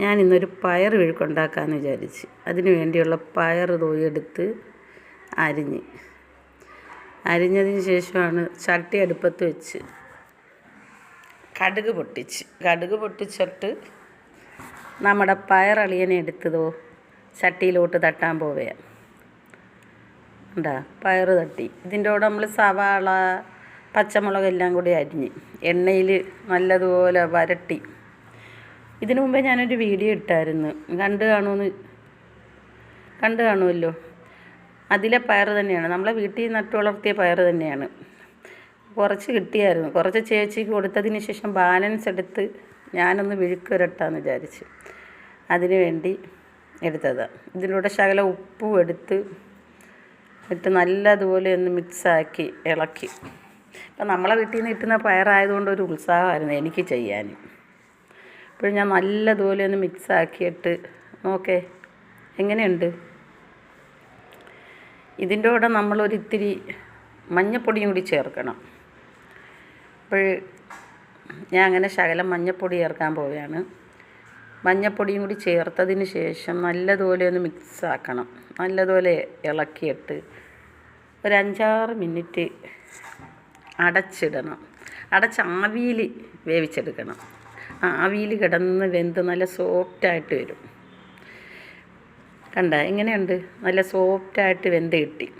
ഞാൻ ഇന്നൊരു പയർ വിഴുക്കുണ്ടാക്കാമെന്ന് വിചാരിച്ച്. അതിന് വേണ്ടിയുള്ള പയർ തോയെടുത്ത് അരിഞ്ഞ്. അരിഞ്ഞതിന് ശേഷമാണ് ചട്ടി അടുപ്പത്ത് വെച്ച് കടുക് പൊട്ടിച്ച്. കടുക് പൊട്ടിച്ചിട്ട് നമ്മുടെ പയറളിയനെ എടുത്തതോ ചട്ടിയിലോട്ട് തട്ടാൻ പോവുകയാണ് ഉണ്ടാ പയറ് തട്ടി. ഇതിന്റെ കൂടെ നമ്മൾ സവാള പച്ചമുളകെല്ലാം കൂടി അരിഞ്ഞ്. എണ്ണയിൽ നല്ലതുപോലെ വരട്ടി. ഇതിനു മുമ്പേ ഞാനൊരു വീഡിയോ ഇട്ടായിരുന്നു. കണ്ടു കാണുമെന്ന് കണ്ടു കാണുമല്ലോ അതിലെ പയർ തന്നെയാണ്. നമ്മളെ വീട്ടിൽ നട്ടു വളർത്തിയ പയർ തന്നെയാണ്. കുറച്ച് കിട്ടിയായിരുന്നു. കുറച്ച് ചേച്ചിക്ക് കൊടുത്തതിന് ശേഷം ബാലൻസ് എടുത്ത് ഞാനൊന്ന് വിഴുക്കുരട്ടാന്ന് വിചാരിച്ച് അതിനു വേണ്ടി എടുത്തതാണ് ഇതിലൂടെ ശകല ഉപ്പും എടുത്ത് ഇട്ട് നല്ലതുപോലെ ഒന്ന് മിക്സാക്കി ഇളക്കി. അപ്പം നമ്മളെ വീട്ടിൽ നിന്ന് കിട്ടുന്ന പയറായതുകൊണ്ട് ഒരു ഉത്സാഹമായിരുന്നു എനിക്ക് ചെയ്യാൻ. ഇപ്പോൾ ഞാൻ നല്ലതുപോലെ ഒന്ന് മിക്സാക്കിയിട്ട് നോക്കേ എങ്ങനെയുണ്ട്? ഇതിന്റെ കൂടെ നമ്മളൊരിത്തിരി മഞ്ഞപ്പൊടിയും കൂടി ചേർക്കണം. അപ്പോൾ ഞാൻ അങ്ങനെ ശകലം മഞ്ഞപ്പൊടി ചേർക്കാൻ പോവുകയാണ്. മഞ്ഞപ്പൊടിയും കൂടി ചേർത്തതിന് ശേഷം നല്ലതുപോലെ ഒന്ന് മിക്സ് ആക്കണം നല്ലതുപോലെ ഇളക്കിയിട്ട് ഒരു അഞ്ചാറ് മിനിറ്റ് അടച്ചിടണം. അടച്ച് ആവിയിൽ വേവിച്ചെടുക്കണം. ആവിയിൽ കിടന്ന് വെന്ത് നല്ല സോഫ്റ്റായിട്ട് വരും. കണ്ട എങ്ങനെയുണ്ട്? നല്ല സോഫ്റ്റായിട്ട് വെന്ത് കിട്ടി.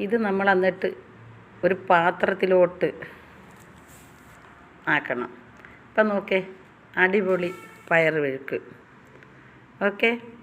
ഇത് നമ്മൾ എന്നിട്ട് ഒരു പാത്രത്തിലോട്ട് ആക്കണം. ഇപ്പം നോക്കേ അടിപൊളി പയർ വെഴുക്ക് ഓക്കെ?